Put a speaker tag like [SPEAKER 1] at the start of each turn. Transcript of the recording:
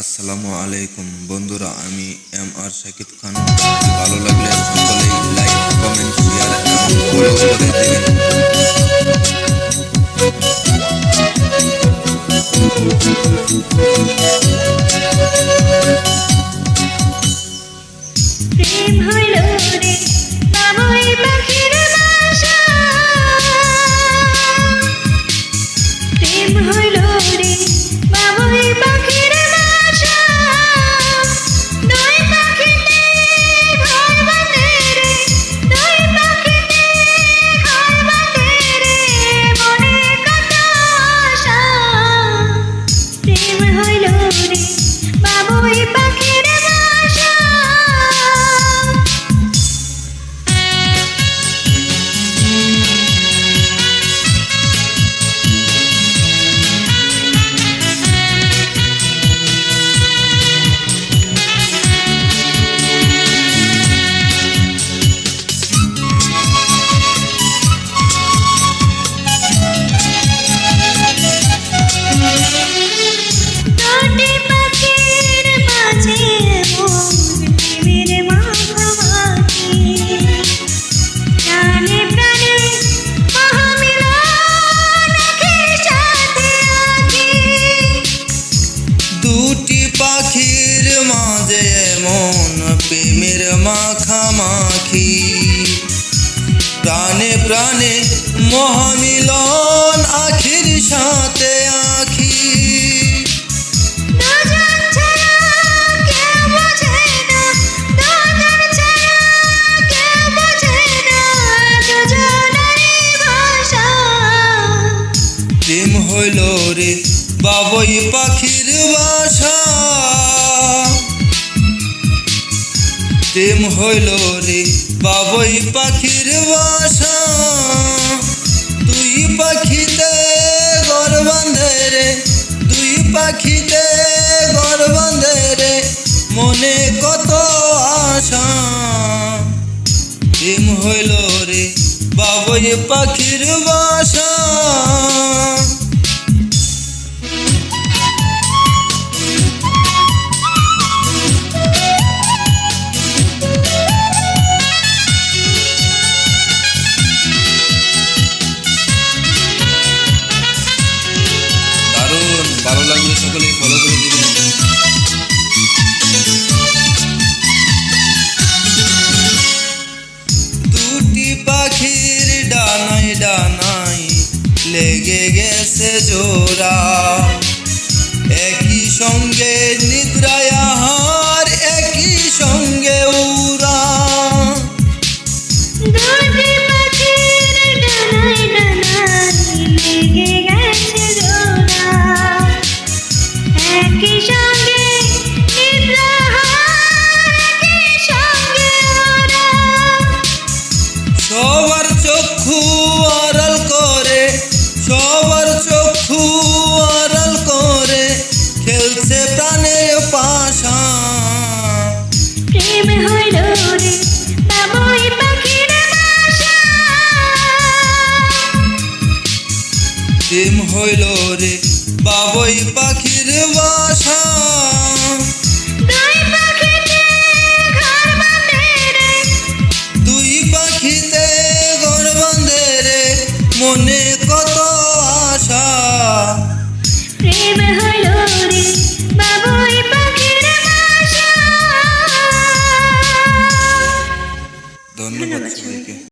[SPEAKER 1] আসসালামু আলাইকুম। বন্ধুরা আমি এম আর শাকিব খান। ভালো লাগলে সকলেই লাইক কমেন্ট
[SPEAKER 2] মাখামাখি প্রাণে প্রাণে মহামিলন আখির সাথে আখি।
[SPEAKER 1] প্রেম হইল রে বাবই পাখির বাসা। প্রেম হইল রে বাবই পাখির বাসা। দুই পাখিতে ঘর বাঁধে রে, দুই পাখিতে ঘর বাঁধে রে, মনে কত আশা। প্রেম হইল রে বাবই পাখির বাসা। দুটি পাখির
[SPEAKER 2] ডানায় ডানায় লেগে গেছে জোড়া। একই সঙ্গে
[SPEAKER 1] চক্ষু আড়াল করে সবার চক্ষু আড়াল করে খেলছে প্রাণের পাশা।
[SPEAKER 2] প্রেম হইল রে বাবুই পাখির
[SPEAKER 1] প্রেম হইল রে বাবই পাখির বাসা। মনে